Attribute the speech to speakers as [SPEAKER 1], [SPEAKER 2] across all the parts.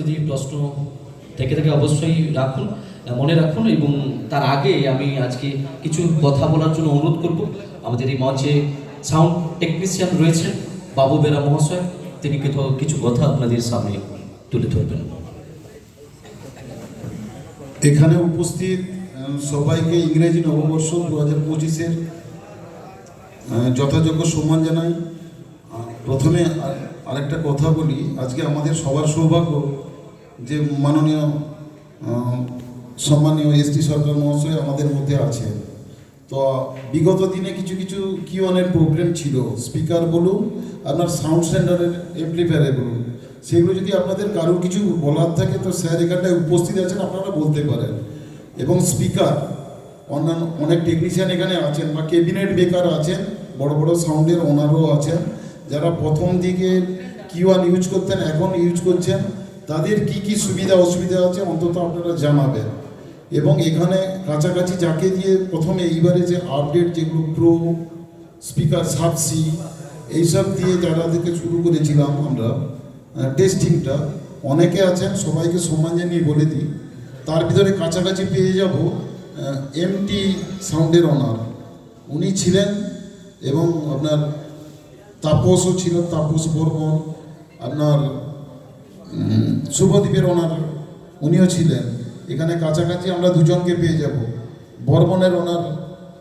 [SPEAKER 1] যদি প্রশ্ন থেকে থেকে অবশ্যই রাখুন মনে রাখুন এবং তার আগে আমি আজকে কিছু কথা বলার জন্য অনুরোধ করব। আমাদের এই মঞ্চে সাউন্ড টেকনিশিয়ান রয়েছেন বাবু বেরা মহাশয়। তিনি কিছু কিছু কথা আপনাদের সামনে তুলে ধরবেন।
[SPEAKER 2] এখানে উপস্থিত সবাইকে ইংরেজি নববর্ষ দু হাজার পঁচিশের যথাযোগ্য সম্মান জানাই। প্রথমে আর- আরেকটা কথা বলি, আজকে আমাদের সবার সৌভাগ্য যে মাননীয় সম্মানীয় এসটি সরকার মহাশয় আমাদের মধ্যে আছেন। তো বিগত দিনে কিছু কিছু কিউআনের প্রবলেম ছিল। স্পিকার বলুন, আপনার সাউন্ড সেন্টারের এমপ্লিফায়ারে বলুন। সেগুলো যদি আপনাদের কারোর কিছু বলার থাকে, তো স্যার এখানটায় উপস্থিত আছেন, আপনারা বলতে পারেন। এবং স্পিকার, অন্যান্য অনেক টেকনিশিয়ান এখানে আছেন বা ক্যাবিনেট বেকার আছেন, বড় বড় সাউন্ডের ওনারও আছেন, যারা প্রথম দিকে কিউআন ইউজ করতেন, এখন ইউজ করছেন। তাদের কি কি সুবিধা অসুবিধা আছে অন্তত আপনারা জানাবেন। এবং এখানে কাছাকাছি যাকে দিয়ে প্রথমে এইবারে যে আপডেট যেগুলো প্রো স্পিকার সাবসি এইসব দিয়ে যারা থেকে শুরু করেছিলাম আমরা টেস্টিংটা অনেকে আছেন, সবাইকে সম্মান জানিয়ে বলে দিই। তার ভিতরে কাছাকাছি পেয়ে যাব এমটি সাউন্ডের অনার উনি ছিলেন এবং আপনার তাপসও ছিল, তাপস বর্মন, আপনার শুভদ্বীপের ওনার, উনিও ছিলেন। এখানে কাছাকাছি আমরা দুজনকে পেয়ে যাব। বর্মনের ওনার,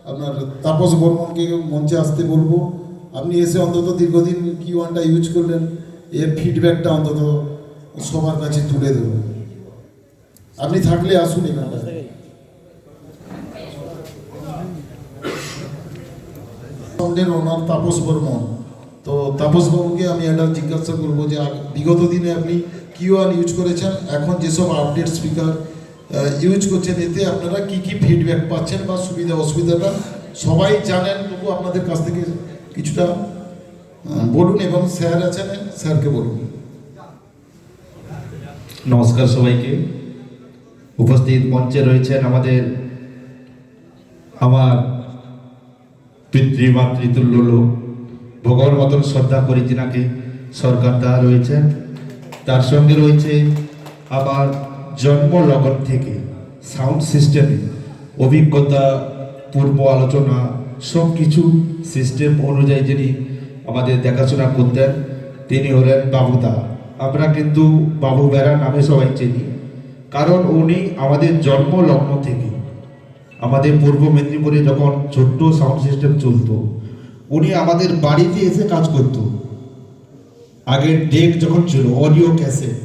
[SPEAKER 2] আপনার তাপস বর্মনকে মঞ্চে আসতে বলব। আপনি এসে অন্তত দীর্ঘদিন কি ওয়ানটা ইউজ করলেন, এর ফিডব্যাকটা অন্তত সবার কাছে তুলে দেবেন আপনি থাকলে আসুন সাউন্ডের ওনার তাপস বর্মন। তো তাপস বাবুকে আমি একটা জিজ্ঞাসা করব যে বিগত দিনে আপনি কিউআন ইউজ করেছেন? এখন যেসব আপডেট স্পিকার ইউজ করছেন, এতে আপনারা কি কি ফিডব্যাক পাচ্ছেন বা সুবিধা, অসুবিধাটা? সবাই জানেন, তবু আপনাদের কাছ থেকে কিছুটা বলুন এবং স্যার আছেন, স্যারকে বলুন।
[SPEAKER 3] নমস্কার সবাইকে। উপস্থিত মঞ্চে রয়েছেন আমাদের, আমার পিতৃ মাতৃতুল্য লোক ভগবান মতন শ্রদ্ধা করি তিনাকে সরকার দা রয়েছেন তার সঙ্গে রয়েছে আমার জন্ম লগন থেকে সাউন্ড সিস্টেমে অভিজ্ঞতা, পূর্ব আলোচনা সব কিছু সিস্টেম অনুযায়ী যিনি আমাদের দেখাশোনা করতেন, তিনি হলেন বাবুদা আমরা কিন্তু বাবু বেড়া নামে সবাই চিনি, কারণ উনি আমাদের জন্ম লগ্ন থেকে আমাদের পূর্ব মেদিনীপুরে যখন ছোট্ট সাউন্ড সিস্টেম চলতো উনি আমাদের বাড়িতে এসে কাজ করত। আগের ডেক যখন ছিল অডিও ক্যাসেট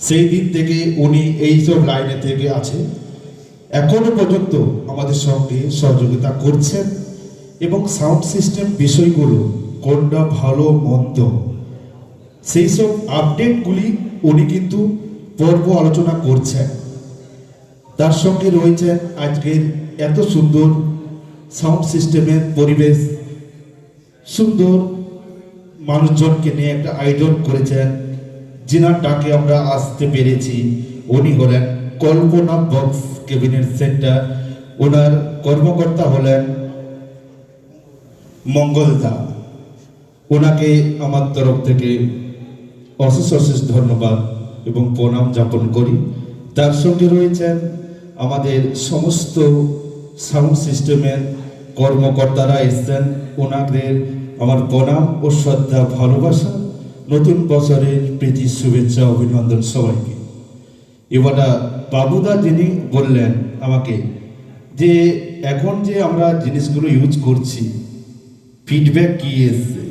[SPEAKER 3] সেই দিন থেকে উনি এইসব লাইনে থেকে আছে। এখনও পর্যন্ত আমাদের সঙ্গে সহযোগিতা করছেন এবং সাউন্ড সিস্টেম বিষয়গুলো কোনটা ভালো, মন্দ, সেই সব আপডেটগুলি উনি কিন্তু পর্ব আলোচনা করছেন। তার সঙ্গে রয়েছেন আজকের এত সুন্দর সাউন্ড সিস্টেমের পরিবেশ সুন্দর মানুষজনকে নিয়ে একটা আয়োজন করেছেন। যিনার ডাকে আমরা আসতে পেরেছি। উনি হলেন কল্পনা বক্স ক্যাবিনেট সেন্টার। ওনার কর্মকর্তা হলেন মঙ্গলদা ওনাকে আমার তরফ থেকে অশেষ অশেষ ধন্যবাদ এবং প্রণাম যাপন করি। তার সঙ্গে রয়েছেন আমাদের সমস্ত সাউন্ড সিস্টেমের কর্মকর্তারা এসছেন। ওনাদের আমার প্রণাম ও শ্রদ্ধা, ভালোবাসা। নতুন বছরের প্রীতি, শুভেচ্ছা, অভিনন্দন সবাইকে। এবার বাবুদা যিনি বললেন আমাকে যে, এখন যে আমরা জিনিসগুলো ইউজ করছি ফিডব্যাক কি এসছে?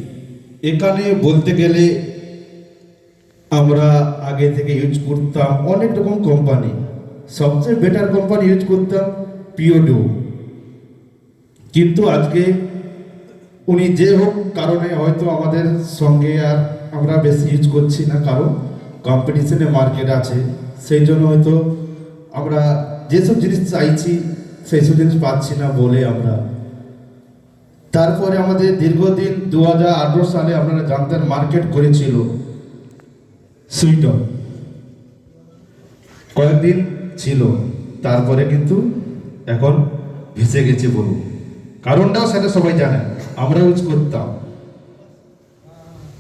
[SPEAKER 3] এখানে বলতে গেলে আমরা আগে থেকে ইউজ করতাম, অনেক রকম কোম্পানি সবচেয়ে বেটার কোম্পানি ইউজ করতাম পিওডো কিন্তু আজকে উনি যে হোক কারণে হয়তো আমাদের সঙ্গে আর আমরা বেশি ইউজ করছি না, কারণ কম্পিটিশনে মার্কেট আছে। সেই জন্য হয়তো আমরা যেসব জিনিস চাইছি সেই সব জিনিস পাচ্ছি না বলে আমরা। তারপরে আমাদের দীর্ঘদিন দু হাজার আঠারো সালে আপনারা জানতেন মার্কেট করেছিল সুইটন। কয়েকদিন ছিল। তারপরে কিন্তু এখন ভেসে গেছে বলুন। কারণটাও সেটা সবাই জানে, আমরা ইউজ করতাম।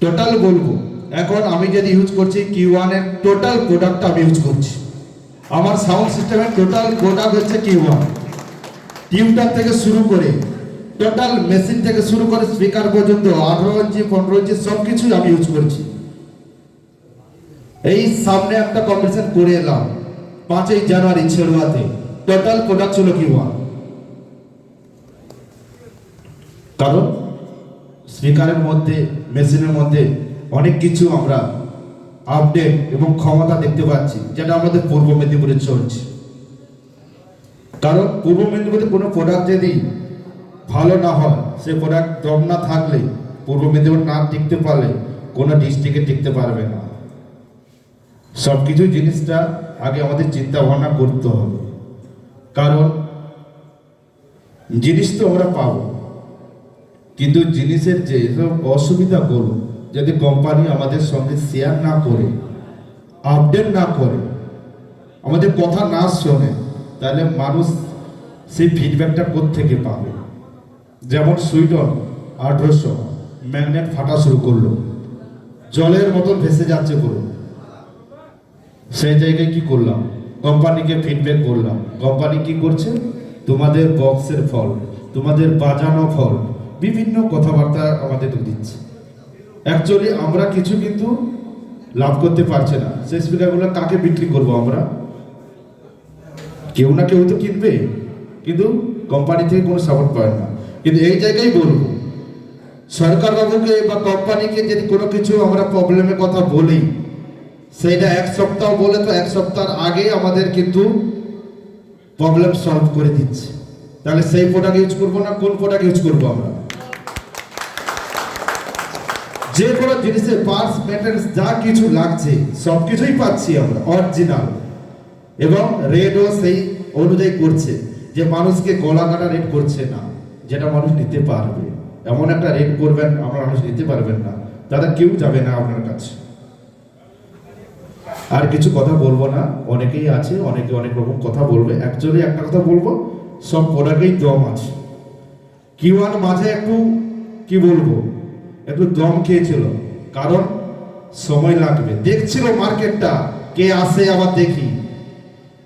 [SPEAKER 3] টোটাল বলব, এখন আমি যদি ইউজ করছি কিউ ওয়ানের টোটাল প্রোডাক্টটা আমি ইউজ করছি। আমার সাউন্ড সিস্টেমের টোটাল প্রোডাক্ট হচ্ছে কিউ ওয়ান টিউটার থেকে শুরু করে টোটাল মেশিন থেকে শুরু করে স্পিকার পর্যন্ত, আঠারো ইঞ্চি পনেরো ইঞ্চি সব কিছুই আমি ইউজ করছি। এই সামনে একটা কম্পিটিশন করে এলাম, পাঁচই জানুয়ারি ছেড়ুয়াতে। টোটাল প্রোডাক্ট ছিল কি ওয়ান কারণ স্পিকারের মধ্যে, মেশিনের মধ্যে অনেক কিছু আমরা আপডেট এবং ক্ষমতা দেখতে পাচ্ছি, যেটা আমাদের পূর্ব মেদিনীপুরে চলছে। কারণ পূর্ব মেদিনীপুরে কোনো প্রোডাক্ট যদি ভালো না হয়, সে প্রোডাক্ট দম না থাকলে, পূর্ব মেদিনীপুর না টিকতে পারলে, কোনো ডিস্ট্রিক্টে টিকতে পারবে না। সব কিছু জিনিসটা আগে আমাদের চিন্তা ভাবনা করতে হবে। কারণ জিনিস তো আমরা পাব। কিন্তু জিনিসের যে সব অসুবিধাগুলো যদি কোম্পানি আমাদের সঙ্গে শেয়ার না করে আপডেট না করে, আমাদের কথা না শোনে, তাহলে মানুষ সেই ফিডব্যাকটা থেকে পাবে? যেমন সুইডন আঠারোশো ম্যাগনেট ফাটা শুরু করল। জলের মতন ভেসে যাচ্ছে পুরো। সেই জায়গায় কি করলাম? কোম্পানিকে ফিডব্যাক করলাম। কোম্পানি কি করছে? তোমাদের বক্সের ফল, তোমাদের বাজানো ফল, বিভিন্ন কথাবার্তা আমাদের দিচ্ছে। অ্যাকচুয়ালি আমরা কিছু কিন্তু লাভ করতে পারছে না। সেই স্পিকারগুলো কাকে বিক্রি করব আমরা? কেউ না কেউ তো কিনবে। কিন্তু কোম্পানি থেকে কোনো সাপোর্ট পায় না। কিন্তু এই জায়গায় বলব সরকার বাবুকে বা কোম্পানিকে যদি কোনো কিছু আমরা প্রবলেমের কথা বলি সেইটা এক সপ্তাহ বলে তো এক সপ্তাহ আগে আমাদের কিন্তু প্রবলেম সলভ করে দিচ্ছে। তাহলে সেই প্রোডাক্ট ইউজ করব না, কোন প্রোডাক্ট ইউজ করব আমরা? যে কোনো জিনিসের পার্টস মেটেরিয়ালস যা কিছু লাগছে, সব কিছুই পাচ্ছি আমরা অরিজিনাল এবং রেটও সেই অনুযায়ী করছে, যে মানুষকে গলা কাটা রেট করছে না, যেটা মানুষ নিতে পারবে। এমন একটা রেট করবেন, আমরা মানুষ নিতে পারবেন না। দাদা কেউ যাবে না আপনার কাছে। আর কিছু কথা বলব না। অনেকেই আছে, অনেকে অনেক রকম কথা বলবে। অ্যাকচুয়ালি একটা কথা বলব, সব প্রোডাক্টেই দম আছে। কিউআর মাঝে একটু, কি বলব, একটু দম খেয়েছিল। কারণ সময় লাগবে। দেখছিল মার্কেটটা, কে আসে আবার দেখি।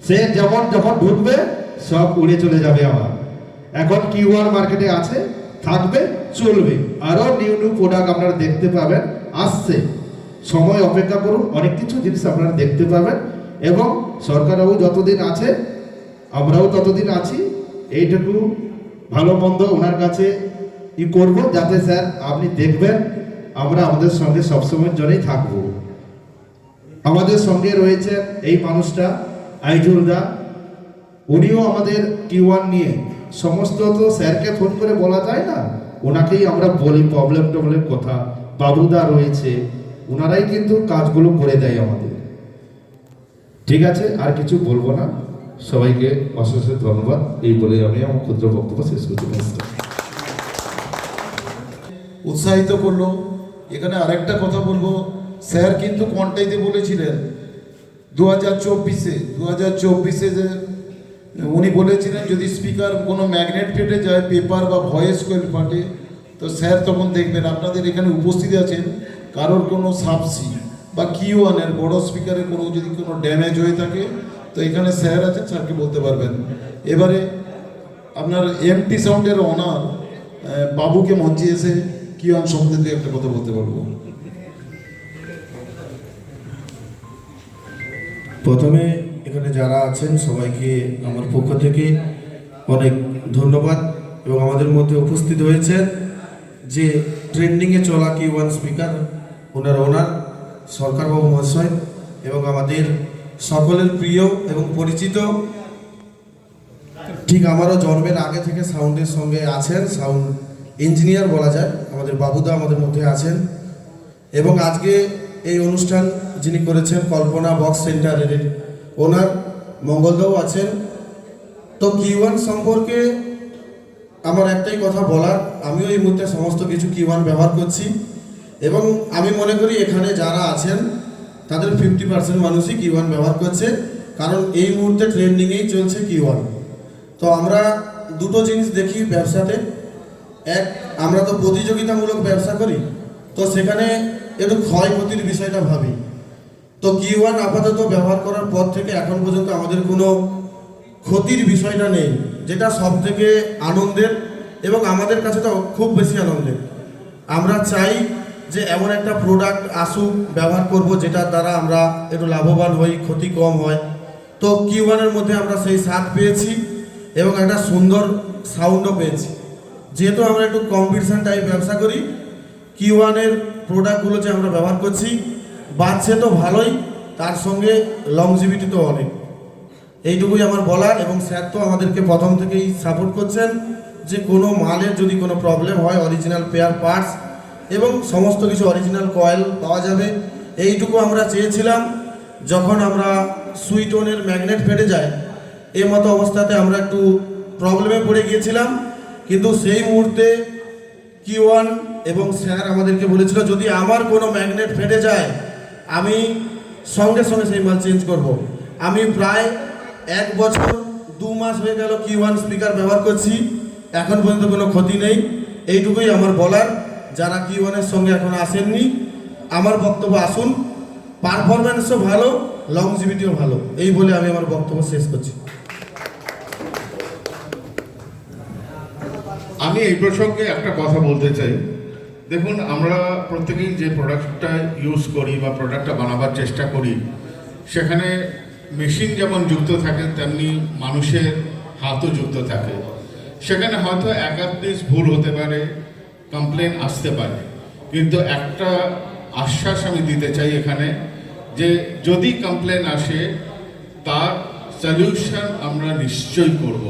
[SPEAKER 3] সে যেমন যখন ঢুকবে, সব উড়ে চলে যাবে আবার। এখন কিউআর মার্কেটে আছে, থাকবে, চলবে। আরও নিউ নিউ প্রোডাক্ট আপনারা দেখতে পাবেন, আসছে। সময় অপেক্ষা করুন, অনেক কিছু জিনিস আপনারা দেখতে পাবেন এবং সরকারবাবু যতদিন আছে, আমরাও ততদিন আছি, এইটুকু ভালো মন্দ ওনার কাছে ই করব যাতে স্যার আপনি দেখবেন আমরা আমাদের সঙ্গে সবসময়ের জন্যই থাকব। আমাদের সঙ্গে রয়েছে এই মানুষটা, আইজুল দা। উনিও আমাদের কিউয়ান নিয়ে। সমস্ত তো স্যারকে ফোন করে বলা যায় না, ওনাকেই আমরা বলি প্রবলেম টবলেম কথা। বাবুদা রয়েছে ওনারাই কিন্তু কাজগুলো করে দেয় আমাদের। ঠিক আছে, আর কিছু বলব না। সবাইকে অশেষ ধন্যবাদ। এই বলে আমি আমার ক্ষুদ্র বক্তব্য শেষ করতে
[SPEAKER 2] উৎসাহিত করল। এখানে আরেকটা কথা বলব। স্যার কিন্তু কোয়ান্টাইতে বলেছিলেন দু হাজার চব্বিশে দু হাজার চব্বিশে যে উনি বলেছিলেন, যদি স্পিকার কোনো ম্যাগনেট ফেটে যায়, পেপার বা ভয়েস কোয়েল ফাটে, তো স্যার তখন দেখবেন, আপনাদের এখানে উপস্থিত আছেন কারোর কোনো সাবসি বা কিউ ওয়ানের বড় স্পিকারে কোনো যদি কোনো ড্যামেজ হয়ে থাকে, তো এখানে স্যার আছেন স্যারকে বলতে পারবেন। এবারে আপনার এমটি সাউন্ডের অনার বাবুকে মঞ্চে এসে কি ওয়ান সম্বন্ধে একটা কথা বলতে পারব
[SPEAKER 4] প্রথমে এখানে যারা আছেন, সবাইকে আমার পক্ষ থেকে অনেক ধন্যবাদ এবং আমাদের মধ্যে উপস্থিত হয়েছেন যে ট্রেন্ডিংয়ে চলা কি ওয়ান স্পিকার ওনার ওনার সরকারবাবু মহাশয় এবং আমাদের সকলের প্রিয় এবং পরিচিত। ঠিক আমারও জন্মের আগে থেকে সাউন্ডের সঙ্গে আছেন, সাউন্ড ইঞ্জিনিয়ার বলা যায়, আমাদের বাবুদা আমাদের মধ্যে আছেন। এবং আজকে এই অনুষ্ঠান যিনি করেছেন কল্পনা বক্স সেন্টারের ওনার মঙ্গলদাও আছেন। তো কিওয়ান সম্পর্কে আমার একটাই কথা বলার, আমিও এই মুহূর্তে সমস্ত কিছু কিওয়ান ব্যবহার করছি। এবং আমি মনে করি এখানে যারা আছেন, তাদের ফিফটি পার্সেন্ট মানুষই কিওয়ান ব্যবহার করছে, কারণ এই মুহূর্তে ট্রেন্ডিংয়েই চলছে কিওয়ান তো আমরা দুটো জিনিস দেখি ব্যবসাতে। এক, আমরা তো প্রতিযোগিতামূলক ব্যবসা করি, তো সেখানে একটু ক্ষয়ক্ষতির বিষয়টা ভাবি। তো কি ওয়ান আপাতত ব্যবহার করার পর থেকে এখন পর্যন্ত আমাদের কোনো ক্ষতির বিষয়টা নেই, যেটা সব থেকে আনন্দের এবং আমাদের কাছে তো খুব বেশি আনন্দের। আমরা চাই যে এমন একটা প্রোডাক্ট আসুক, ব্যবহার করব, যেটার দ্বারা আমরা একটু লাভবান হই, ক্ষতি কম হয়। তো কিউ ওয়ানের মধ্যে আমরা সেই স্বাদ পেয়েছি এবং একটা সুন্দর সাউন্ডও পেয়েছি। যেহেতু আমরা একটু কম্পিটিশান টাইপ ব্যবসা করি কিউ ওয়ানের প্রোডাক্টগুলো যে আমরা ব্যবহার করছি, বাড়ছে তো ভালোই, তার সঙ্গে লংজিভিটি তো অনেক। এইটুকুই আমার বলার এবং স্যার তো আমাদেরকে প্রথম থেকেই সাপোর্ট করছেন যে কোনো মালের যদি কোনো প্রবলেম হয় অরিজিনাল পেয়ার পার্টস এবং সমস্ত কিছু অরিজিনাল কয়েল পাওয়া যাবে। এইটুকু আমরা চেয়েছিলাম, যখন আমরা সুইটনের ম্যাগনেট ফেটে যায় এই মতো অবস্থাতে আমরা একটু প্রবলেমে পড়ে গিয়েছিলাম। কিন্তু সেই মুহূর্তে কি ওয়ান এবং স্যার আমাদেরকে বলেছিল, যদি আমার কোনো ম্যাগনেট ফেটে যায়, আমি সঙ্গে সঙ্গে সেই মাল চেঞ্জ করব। আমি প্রায় এক বছর, দু মাস হয়ে গেল কি ওয়ান স্পিকার ব্যবহার করছি। এখন পর্যন্ত কোনো ক্ষতি নেই। এইটুকুই আমার বলার। যারা কি ওয়ানের সঙ্গে এখন আসেননি, আমার বক্তব্য আসুন। পারফরমেন্সও ভালো লংজিভিটিও ভালো। এই বলে আমি আমার বক্তব্য শেষ করছি।
[SPEAKER 5] আমি এই প্রসঙ্গে একটা কথা বলতে চাই। দেখুন, আমরা প্রত্যেকেই যে প্রোডাক্টটা ইউজ করি বা প্রোডাক্টটা বানাবার চেষ্টা করি, সেখানে মেশিন যেমন যুক্ত থাকে, তেমনি মানুষের হাতও যুক্ত থাকে। সেখানে হয়তো এক আধ পিস ভুল হতে পারে কমপ্লেন আসতে পারে। কিন্তু একটা আশ্বাস আমি দিতে চাই এখানে যে যদি কমপ্লেন আসে, তার সলিউশন আমরা নিশ্চয়ই করব।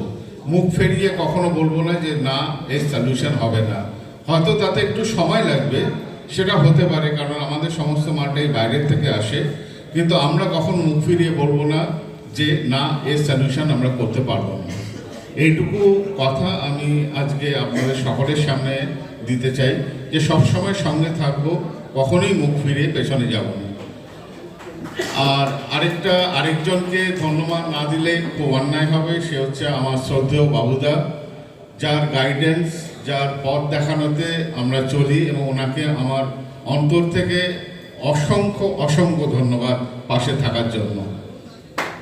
[SPEAKER 5] মুখ ফেরিয়ে কখনো বলব না যে না এর সলিউশন হবে না। হয়তো তাতে একটু সময় লাগবে, সেটা হতে পারে, কারণ আমাদের সমস্ত মালটাই বাইরের থেকে আসে। কিন্তু আমরা কখনো মুখ ফিরিয়ে বলব না যে না এর সলিউশন আমরা করতে পারব না। এইটুকু কথা আমি আজকে আপনাদের সকলের সামনে দিতে চাই যে সবসময় সঙ্গে থাকব, কখনোই মুখ ফিরে পেছনে যাব না। আর আরেকটা, আরেকজনকে ধন্যবাদ না দিলে খুব অন্যায় হবে, সে হচ্ছে আমার শ্রদ্ধেয় বাবুদা। যার গাইডেন্স যার পথ দেখানোতে আমরা চলি এবং ওনাকে আমার অন্তর থেকে অসংখ্য অসংখ্য ধন্যবাদ পাশে থাকার জন্য।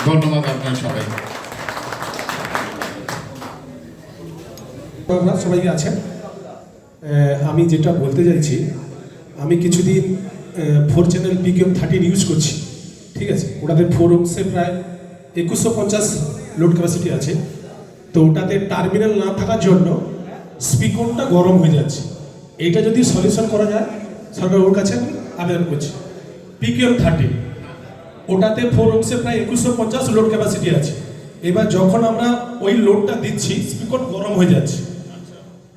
[SPEAKER 5] ধন্যবাদ আপনার সবাই
[SPEAKER 6] সবাই আছেন? আমি যেটা বলতে চাইছি, আমি কিছুদিন ফোর চ্যানেল পিকেম থার্টিন ইউজ করছি, ঠিক আছে? ওটাতে ফোর ওমসে প্রায় একুশশো পঞ্চাশ লোড ক্যাপাসিটি আছে। তো ওটাতে টার্মিনাল না থাকার জন্য স্পিকনটা গরম হয়ে যাচ্ছে। এইটা যদি সলিউশন করা যায়, সরকার ওর কাছে আমি আবেদন করছি। পিকেম থার্টিন ওটাতে ফোর ওমসে প্রায় একুশশো পঞ্চাশ লোড ক্যাপাসিটি আছে। এবার যখন আমরা ওই লোডটা দিচ্ছি স্পিকন গরম হয়ে যাচ্ছে।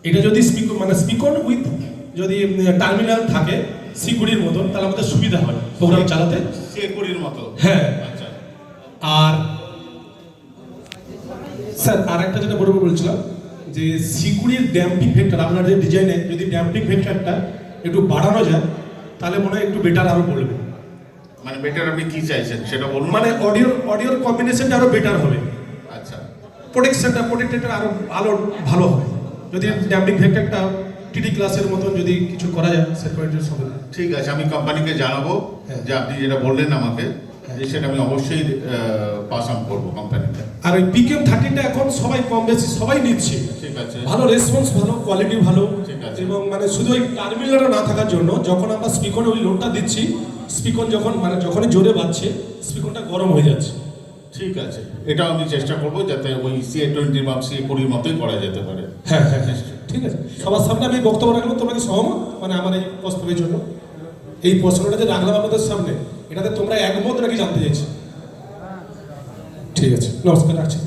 [SPEAKER 6] এটা যদি স্পিকন মানে স্পিকন উইথ যদি টার্মিনাল থাকে সিকুড়ির মতন তাহলে আমাদের সুবিধা হয় প্রোগ্রাম চালাতে।
[SPEAKER 5] সে কুড়ির মতো।
[SPEAKER 6] হ্যাঁ।
[SPEAKER 5] আচ্ছা।
[SPEAKER 6] আর স্যার আর একটা যেটা বড় বলছিলাম যে সিকুড়ির ড্যাম্পিং ফ্যাক্টর আপনার যে ডিজাইনে যদি ড্যাম্পিং ফ্যাক্টরটা একটু বাড়ানো যায় তাহলে মনে হয় একটু বেটার আরও বলবে।
[SPEAKER 5] মানে বেটার আপনি কি চাইছেন সেটা বলুন।
[SPEAKER 6] মানে অডিও অডিওর কম্বিনেশনটা আরও বেটার হবে।
[SPEAKER 5] আচ্ছা।
[SPEAKER 6] প্রোটেকশনটা প্রোটেক্টেডটা আরও আলো ভালো হবে। যদি ড্যাম্পিং ফ্যাক্টরটা টিডি ক্লাসের মতন যদি কিছু করা যায় সেকুরিটির সঙ্গে
[SPEAKER 5] ঠিক আছে আমি কোম্পানিকে জানাব
[SPEAKER 6] হ্যাঁ।
[SPEAKER 5] যে আপনি যেটা বললেন আমাকে যে সেটা আমি অবশ্যই পাস অন করব কোম্পানিতে
[SPEAKER 6] আর ওই পিকেম থার্টিনটা এখন সবাই কম বেশি সবাই নিচ্ছে।
[SPEAKER 5] ঠিক আছে।
[SPEAKER 6] ভালো রেসপন্স ভালো কোয়ালিটি ভালো।
[SPEAKER 5] ঠিক আছে।
[SPEAKER 6] এবং মানে শুধু ওই টার্মিনালটা না থাকার জন্য যখন আমরা স্পিকনে ওই লোডটা দিচ্ছি স্পিকন যখন মানে যখনই জোরে বাজছে স্পিকনটা গরম হয়ে যাচ্ছে।
[SPEAKER 5] ঠিক আছে। এটাও আমি চেষ্টা করব যাতে ওই সিএ টোয়েন্টি বা সিএ কুড়ির মতোই করা যেতে পারে।
[SPEAKER 6] হ্যাঁ হ্যাঁ হ্যাঁ ঠিক আছে। সবার সামনে আমি বক্তব্য রাখলাম তোমরা কি সহমত? মানে আমার এই প্রস্তাবের জন্য। এই প্রশ্নটা যে রাখলাম আপনাদের সামনে এটাতে তোমরা একমত নাকি জানতে চাইছি? ঠিক আছে নমস্কার রাখছি।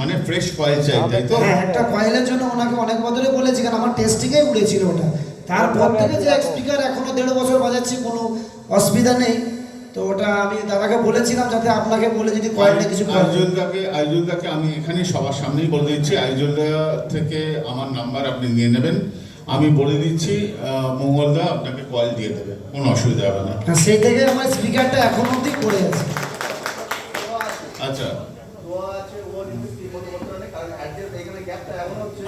[SPEAKER 5] মানে ফ্রেশ কয়েল চাই তাই তো?
[SPEAKER 7] হ্যাঁ একটা কয়েলের জন্য ওনাকে অনেক বছরে বলেছি কারণ আমার টেস্টিংয়ে উড়েছিল ওটা। তারপর থেকে যে স্পিকার এখনও দেড় বছর বাজাচ্ছি কোনো অসুবিধা নেই। তো ওটা আমি দাদাকে বলেছিলাম যাতে আপনাকে বলে যদি কয়েলটা কিছু
[SPEAKER 5] আইজুলদাকে আইজুলদাকে আমি এখানে সবার সামনেই বলে দিচ্ছি। আইজুলদা থেকে আমার নাম্বার আপনি নিয়ে নেবেন। আমি বলে দিচ্ছি মঙ্গলদা আপনাকে কয়েল দিয়ে দেবে। কোনো অসুবিধা হবে না।
[SPEAKER 7] হ্যাঁ, সেই থেকে আমার স্পিকারটা এখন অবধি পড়ে আছে।
[SPEAKER 5] আচ্ছা।
[SPEAKER 8] না, কারণ অ্যাডজাস্ট এখানে গ্যাপটা এমন হচ্ছে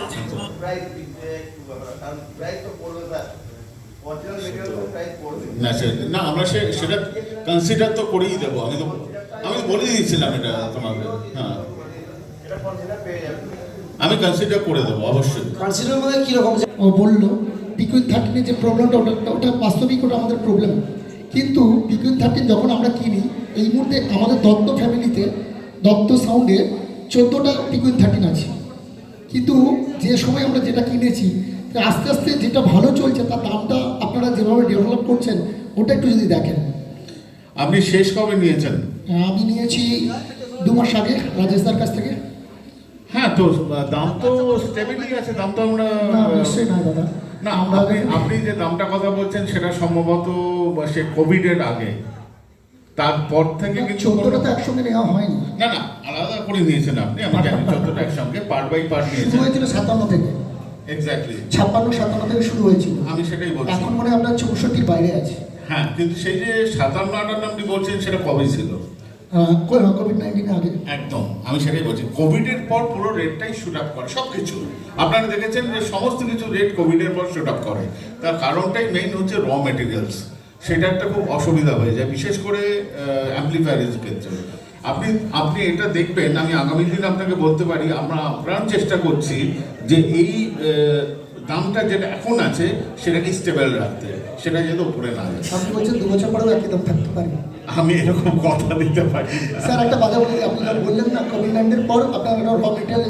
[SPEAKER 8] প্রাইস দিচ্ছে একটু ব্যাপার কারণ প্রাইস তো পড়বে স্যার অরিজিনাল মেটেরিয়াল প্রাইস পড়বে
[SPEAKER 5] না সে- না আমরা সে সেটা কনসিডার তো করেই দেবো। আমি তো আমি বলে দিয়েছিলাম এটা তোমাকে। হ্যাঁ। আমি কনসিডার করে দেবো, অবশ্যই।
[SPEAKER 7] কনসিডার মধ্যে কীরকম
[SPEAKER 9] ও বলল পিকুইন থার্টিনের যে প্রবলেমটা ওটা ওটা বাস্তবিক, ওটা আমাদের প্রবলেম কিন্তু পিকুইন থার্টিন যখন আমরা কিনি, এই মুহূর্তে আমাদের দত্ত ফ্যামিলিতে দত্ত সাউন্ডে চোদ্দোটা পিকুইন থার্টিন আছে। কিন্তু যে সময় আমরা যেটা কিনেছি, আস্তে আস্তে যেটা ভালো চলছে, তার দামটা আপনারা যেভাবে ডেভেলপ করছেন, ওটা একটু যদি দেখেন।
[SPEAKER 5] আপনি শেষ কবে নিয়েছেন?
[SPEAKER 9] আমি নিয়েছি দু মাস আগে রাজেশদার কাছ থেকে।
[SPEAKER 5] হ্যাঁ তো দাম তো স্টেবিলি আছে দাম তো আমরা
[SPEAKER 9] না নিশ্চয়ই দাদা।
[SPEAKER 5] না
[SPEAKER 9] আমরা
[SPEAKER 5] আপনি যে দামটা কথা বলছেন সেটা সম্ভবত সে কোভিডের আগে। তারপর থেকে কিছু
[SPEAKER 9] চোদ্দোটা একসঙ্গে নেওয়া হয়নি।
[SPEAKER 5] না না আলাদা করে নিয়েছেন আপনি আমি জানি চোদ্দটা একসঙ্গে পার্ট বাই পার্ট নিয়েছেন।
[SPEAKER 9] হয়েছিল সাতান্ন থেকে।
[SPEAKER 5] এক্স্যাক্টলি
[SPEAKER 9] ছাপ্পান্ন সাতান্ন থেকে শুরু হয়েছিল।
[SPEAKER 5] আমি সেটাই বলছি।
[SPEAKER 9] এখন মনে হয় আপনার চৌষট্টির বাইরে আছে।
[SPEAKER 5] হ্যাঁ। কিন্তু সেই যে সাতান্ন আটান্ন আপনি বলছেন সেটা কবে ছিল?
[SPEAKER 9] কোভিড নাইন্টিন আগে।
[SPEAKER 5] একদম আমি সেটাই বলছি। কোভিডের পর পুরো রেটটাই শুট আপ করে সব কিছু আপনারা দেখেছেন যে সমস্ত কিছু রেট কোভিডের পর শুট আপ করে। তার কারণটাই মেইন হচ্ছে র মেটেরিয়ালস সেটা একটা খুব অসুবিধা হয়ে যায় বিশেষ করে অ্যাম্পলিফায়ারের ক্ষেত্রে আপনি আপনি এটা দেখবেন আমি আগামী দিন আপনাকে বলতে পারি আমরা আপ্রাণ চেষ্টা করছি যে এই দামটা যেটা এখন আছে সেটাকে স্টেবল রাখতে সেটা যেন উপরে না যায়।
[SPEAKER 9] আপনি বলছেন দু বছর পরেও একই দাম থাকতে পারে।
[SPEAKER 5] আমি এরকম কথা দিতে পারি
[SPEAKER 9] স্যার একটা কথা বলি আপনি বললেন না কোভিড নাইন্টিনের পর আপনার র মেটেরিয়াল